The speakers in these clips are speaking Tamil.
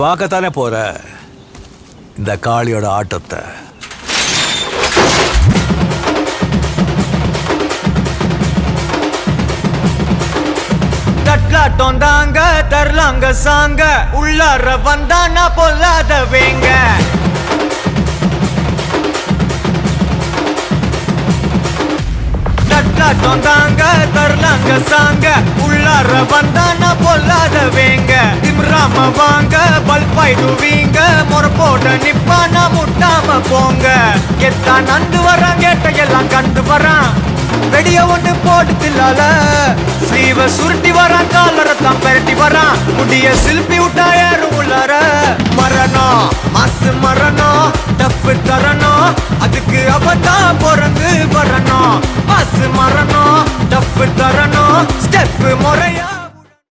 பார்க்கத்தானே போற? இந்த காளியோட ஆட்டத்தை. தட்லாட்டம் தாங்க தரலாங்க சாங்க. உள்ளார வந்தானா பொல்லாத வேங்க. தட்லாட்டம் தாங்க தரலாங்க சாங்க. உள்ளார வந்தா வேங்க திம்ராம வாங்க பல்பாயிடுவீங்க போட நிப்பானா முட்டாம போங்க. கெத்தா நந்து வரான் கேட்ட எல்லாம் கண்டு வரான். வெடிய ஒண்ணு போட்டு தில்லால. ஸ்லீவ சுருட்டி வரான் காலரத்தான் பெரட்டி வரான். முடிய சில்பி விட்டா ஏறும் உள்ளார? மரணம் மாசு மரணம் டஃப் தரணும். அதுக்கு அவதான் பிறந்து வரணும். மாசு மரணம் டஃப் தரணும். ஸ்டெப் முறை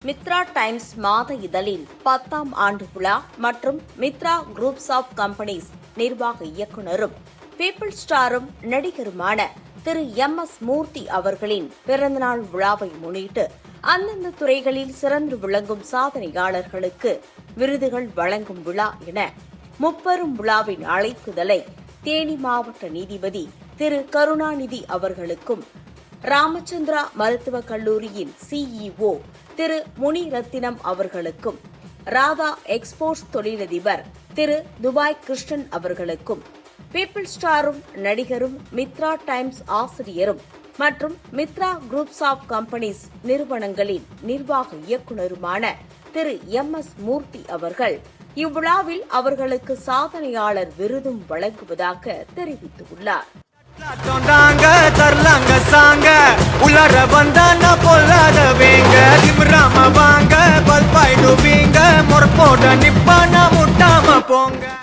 மித்ரா டைம்ஸ் மாத இதழில் பத்தாம் ஆண்டு விழா மற்றும் மித்ரா குரூப்ஸ் ஆஃப் கம்பெனிஸ் நிர்வாக இயக்குனரும் பீப்பிள் ஸ்டாரும் நடிகருமான திரு எம் எஸ் மூர்த்தி அவர்களின் பிறந்தநாள் விழாவை முன்னிட்டு அந்தந்த துறைகளில் சிறந்து விளங்கும் சாதனையாளர்களுக்கு விருதுகள் வழங்கும் விழா என முப்பெரும் விழாவின் அழைப்புதலை தேனி மாவட்ட நீதிபதி திரு கருணாநிதி அவர்களுக்கும் ராமச்சந்திரா மருத்துவக் கல்லூரியின் சிஇஓ திரு முனிரத்தினம் அவர்களுக்கும் ராதா எக்ஸ்போர்ட்ஸ் தொழிலதிபர் திரு துபாய் கிருஷ்ணன் அவர்களுக்கும் பீப்பிள் ஸ்டாரும் நடிகரும் மித்ரா டைம்ஸ் ஆசிரியரும் மற்றும் மித்ரா குரூப்ஸ் ஆஃப் கம்பெனிஸ் நிறுவனங்களின் நிர்வாக இயக்குனருமான திரு எம் எஸ் மூர்த்தி அவர்கள் இவ்விழாவில் அவர்களுக்கு சாதனையாளர் விருதும் வழங்குவதாக தெரிவித்துள்ளார். தரலாங்க சாங்க உள்ளார வந்தானா பொல்லாத வேங்க. திமிராம வாங்க பல்பாயிடுவீங்க முறப்போட நிப்பானா முட்டாம போங்க.